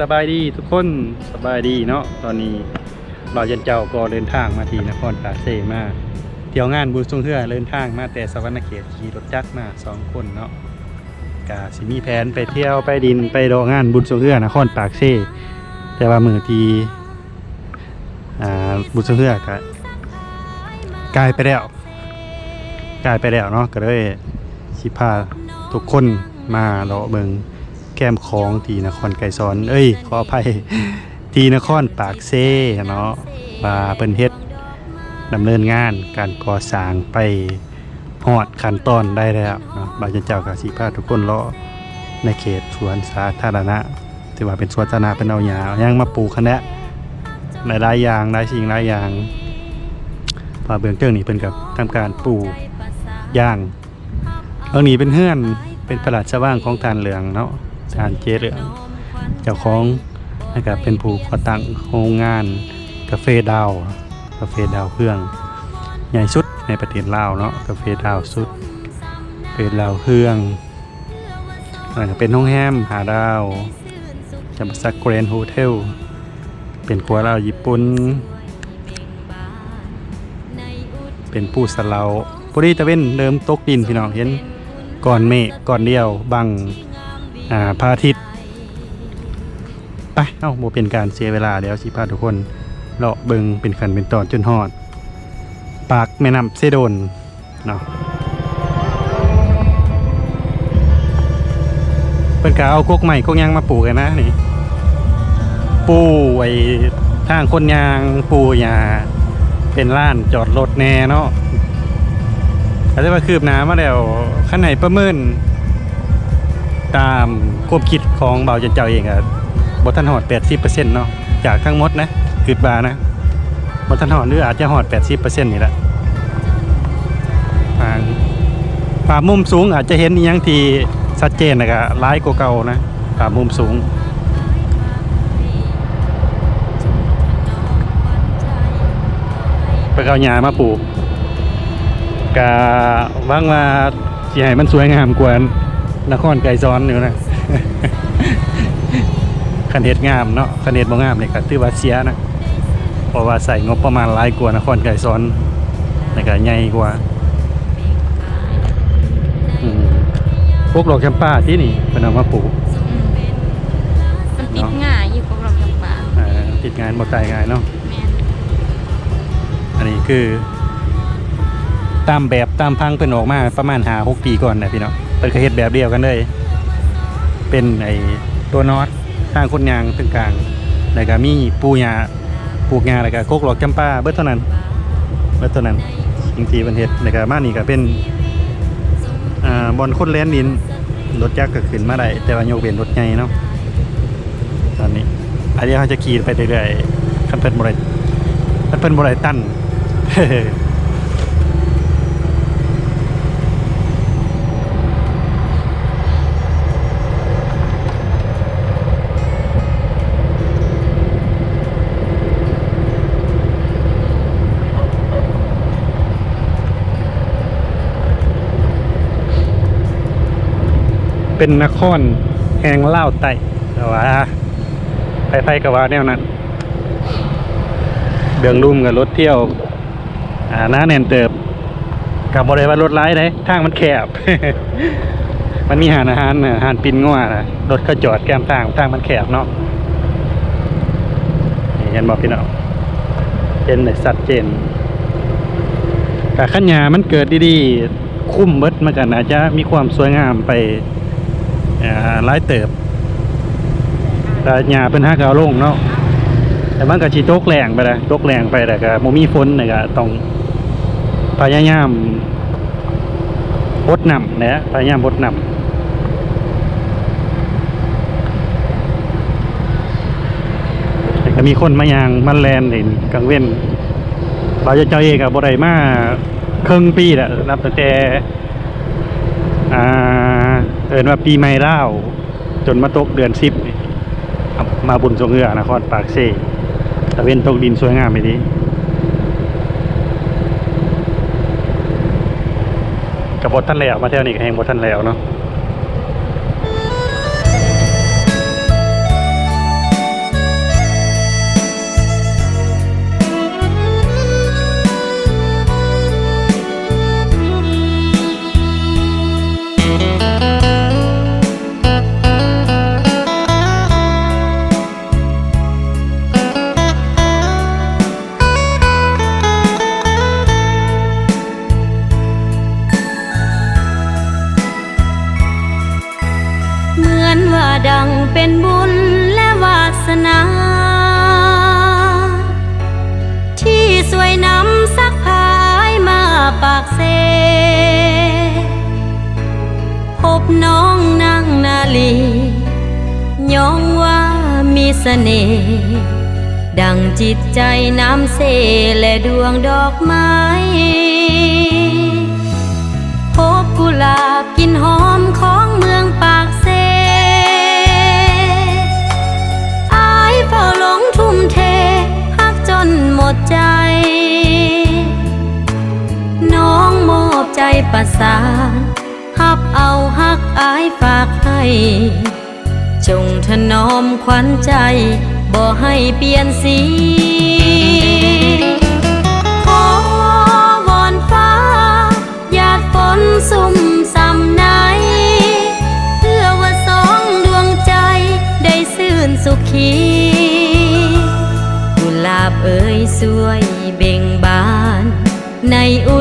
สบายดีทุกคนสบายดีเนาะตอนนี้เรายันเจ้าก็เดินทางมาที่นครปาเซมาเที่ยวงานบุญทรงเฮือเดินทางมาแต่สวรรณเขตขี่รถจักรมาสองคนเนาะกาสิมีแผนไปเที่ยวไปดินไปดองานบุญทรงเฮือนครปากเซแต่ว่ามือทีอ่าบุญทรงเฮือกกลายไปแล้วกลายไปแล้วเนาะก็เลยสิพาทุกคนมาเลาะเบิง แก้มของที่นครไกรสอน เอ้ย ขออภัยที่นครปากเซ่เนาะว่าเพิ่นเฮ็ดดำเนินงานการก่อสร้างไปฮอดขั้นตอนได้แล้วเนาะบาจันเจ้ากับสีพาทุกคนเลาะในเขตสวนสาธารณะถือว่าเป็นสวนสาธารณะเป็นเอาหญ้าเอาหยังมาปลูกคะแนนหลายๆอย่างหลายสิ่งหลายอย่างพาเบื้องเตื้องนี่เพิ่นกับทำการปลูกย่างเรื่องนี้เป็นเฮือนเป็นประหลัดชาวบ้านของทานเหลืองเนาะ ทานเจเหลืองเจ้าของนะครับเป็นผู้ก่อตั้งโรงงานกาแฟดาวกาแฟดาวเครื่อง ใหญ่สุดในประเทศลาวเนาะกาแฟดาวสุดกาแฟดาวเครื่องอะไรก็เป็นโรงแรมหาดาวจำสักแกรนโฮเทลเป็นครัวลาวญี่ปุ่นเป็นผู้สลาวปุรีตะเว้นเริ่มตกดินพี่น้องเห็นก่อนเมฆก่อนเดียวบัง พระอาทิตย์ไปเอ้าโมเป็นการเสียเวลาเดี๋ยวสิพาทุกคนเลาะเบิงเป็นขันเป็นตอนจนหอด ปากแม่น้ำเซโดนเนาะเป็นกาเอากกใหม่กกยางมาปลูกกันนะนี่ปูไว้ทางคนยางปูยาเป็นล้านจอดรถแน่เนาะอาจจะมาคืบน้ำมาแล้วขั้นไหนประเมิน ตามความคิดของเบาจันเจ้าเองอะบทันหอด80%เนาะจากทั้งหมดนะคืดบานะบทันหอดหรืออาจจะหอด 80%นี่แหละทางฝ่ามุมสูงอาจจะเห็นยังทีชัดเจนนะครับร้ายกว่าเก่านะฝ่ามุมสูงไปเอาหญ้ามาปลูกกะว่างว่าสิให้มันสวยงามกว่า นครไกรซ้อนอยู่นะคันเฮ็ดงามเนาะคันเฮ็ดบ่งามนี่ก็ถือว่าเสียนะเพราะว่าใส่งบประมาณหลายกว่านครไกรซ้อนนี่ก็ใหญ่กว่าอืมพวกดอกจำปาที่นี่เพิ่นเอามาปลูกมันติดง่ายอยู่กับเราจำปาอ่าติดงานบ่ตายง่ายเนาะแม่นอันนี้คือ ตามแบบตามพังเพิ่นออกมาประมาณหาหกปีก่อนนะพี่เนาะ เพิ่นก็เฮ็ดแบบเดียวกันเลย เป็นไอ้ตัวน็อตทางคนยางตรงกลางแล้วก็มีปูหญ้าปลูกหญ้าแล้วก็กกหลอกจำปาเบิดเท่านั้นเบิดเท่านั้นสิ่งทีเพิ่นเฮ็ดแล้วก็มานี่ก็เป็นอ่าบอลคนแลนดินรถจักรก็ขึ้นมาได้แต่ว่าโยกเว้นรถใหญ่เนาะตอนนี้อันนี้เขาจะขี่ไปเรื่อยๆคันเพิ่นบ่ได้คันเพิ่นบ่ได้ตั้น เป็นนครแห่งเล่าไต่แต่ว่าไปไปกับว่าแนวนั้นเดืองลุ่มกับรถเที่ยวอ่าน้าแนนเติบกับบริว่ารถไล่ได้ทางมันแคบ มันมีหานอาหารน่ะหานปินงัวนะรถก็จอดแก้มทางทางมันแคบเนาะเห็นบอกพี่น้องเห็นเลยสัดเจนแต่ขันยามันเกิดดีๆ คุ้มเบิดมันกันอาจจะมีความสวยงามไป หลายเติบแต่หญ้าเป็นฮักเอาลงเนาะแต่มันก็ชีโจกแรงไปเลยโจกแรงไปแต่ก็โมมีฝนนี่ก็ต้องพยายามพดนำนะพยายามพดนำแต่ก็มีคนมายางมันแลนเห็นกลางเว้นเราจะเจอเองกับบไดมาครึ่งปีแหละนับตั้งแต่อ่า เอินว่าปีใหม่เล่าจนมาตกเดือนสิบมาบุญทรงเอือนครปากเซตะเวนตกดินสวยงามไปดีกับบทท่านแล้วมาเที่ยวนี่ก็แห่งบทท่านแล้วเนาะ ปากเซ พบน้องนางนาลีย้องว่ามีเสน่ห์ดังจิตใจน้ำเสและดวงดอกไม้ พบกุหลาบกลินหอมของเมืองปากเซอายเฝ้าหลงทุ่มเทฮักจนหมดใจ ใจประสานฮับเอาฮักอายฝากให้ จงถนอมขวัญใจ บ่ให้เปลี่ยนสีขอวอนฟ้าหยาดฝนสุ่มสำไหน เพื่อว่าสองดวงใจได้ซื่นสุขีกุหลาบเอ่ยสวยเบ่งบาน ในอุ